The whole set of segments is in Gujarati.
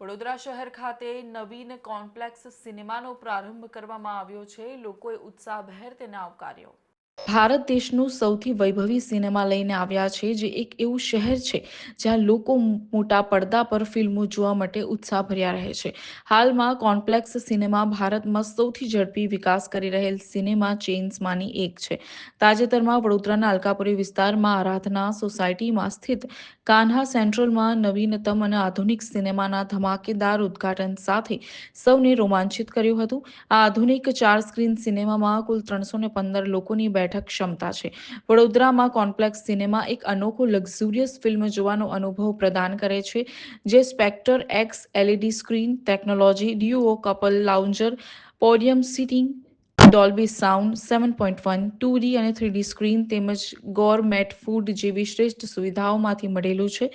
વડોદરા શહેર ખાતે નવીન કોમ્પ્લેક્સ સિનેમાનો પ્રારંભ કરવામાં આવ્યો છે. લોકોએ ઉત્સાહભેર તેને આવકાર્યો. ભારત દેશનું સૌથી વૈભવી સિનેમા લઈને આવ્યા છે, જે એક એવું શહેર છે, જ્યાં લોકો મોટા પડદા પર ફિલ્મો જોવા માટે ઉત્સાહભર્યા રહે છે. હાલમાં કોમ્પ્લેક્સ સિનેમા ભારતમાં સૌથી ઝડપી વિકાસ કરી રહેલ સિનેમા ચેઇન્સમાંની એક છે. તાજેતરમાં વડોદરાના અલકાપુરી વિસ્તારમાં આરાધના સોસાયટીમાં સ્થિત કાન્હા સેન્ટ્રલમાં નવીનતમ અને આધુનિક સિનેમાના ધમાકેદાર ઉદ્ઘાટન સાથે સૌને રોમાંચિત કર્યું હતું. આ આધુનિક ચાર સ્ક્રીન સિનેમામાં કુલ ત્રણસો પંદર લોકોની બેઠક ક્ષમતા છે. વડોદરામાં કોમ્પ્લેક્સ સિનેમા એક અનોખો લક્ઝુરિયસ ફિલ્મ જોવાનો અનુભવ પ્રદાન કરે છે, જે Spectre X LED screen, technology duo, couple lounger, podium seating Dolby sound seven point one two D અને થ્રીડી સ્ક્રીન તેમજ ગોરમેટ ફૂડ જેવી શ્રેષ્ઠ સુવિધાઓમાંથી મળેલું છે.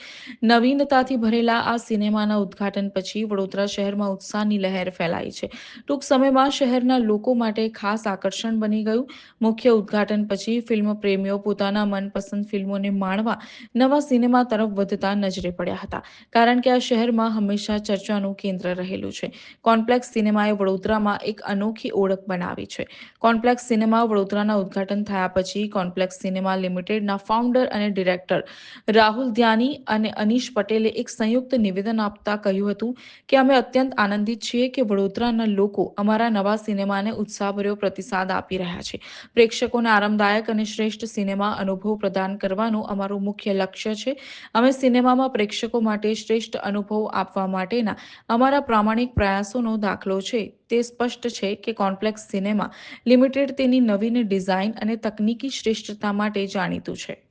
નવીનતાથી ભરેલા આ સિનેમાના ઉદ્ઘાટન પછી વડોદરા શહેરમાં ઉત્સાહની લહેર ફેલાઈ છે. ટૂંક સમયમાં શહેરના લોકો માટે ખાસ આકર્ષણ બની ગયું. મુખ્ય ઉદ્ઘાટન પછી ફિલ્મ પ્રેમીઓ પોતાના મનપસંદ ફિલ્મોને માણવા નવા સિનેમા તરફ વધતા નજરે પડ્યા હતા. કારણ કે આ શહેરમાં હંમેશા ચર્ચાનું કેન્દ્ર રહેલું છે. કોમ્પ્લેક્સ સિનેમાએ વડોદરામાં એક અનોખી ઓળખ બનાવી છે. કોમ્પ્લેક્સ સિનેમા વડોદરાના ઉદ્ઘાટન થયા પછી કોમ્પ્લેક્સ સિનેમા લિમિટેડના ફાઉન્ડર અને ડિરેક્ટર રાહુલ ધ્યાની અને અનીશ પટેલે એક સંયુક્ત નિવેદન આપતા કહ્યું હતું કે, અમે અત્યંત આનંદિત છીએ કે વડોદરાના લોકો અમારા નવા સિનેમાને ઉત્સાહભર્યો પ્રતિસાદ આપી રહ્યા છે. પ્રેક્ષકોને આરામદાયક અને શ્રેષ્ઠ સિનેમા અનુભવ પ્રદાન કરવાનું અમારું મુખ્ય લક્ષ્ય છે. અમે સિનેમામાં પ્રેક્ષકો માટે શ્રેષ્ઠ અનુભવ આપવા માટેના અમારા પ્રામાણિક પ્રયાસોનો દાખલો છે. તે સ્પષ્ટ છે કે કોમ્પ્લેક્સ સિનેમા લિમિટેડ તેની નવીન ડિઝાઇન અને તકનીકી શ્રેષ્ઠતા માટે જાણીતું છે.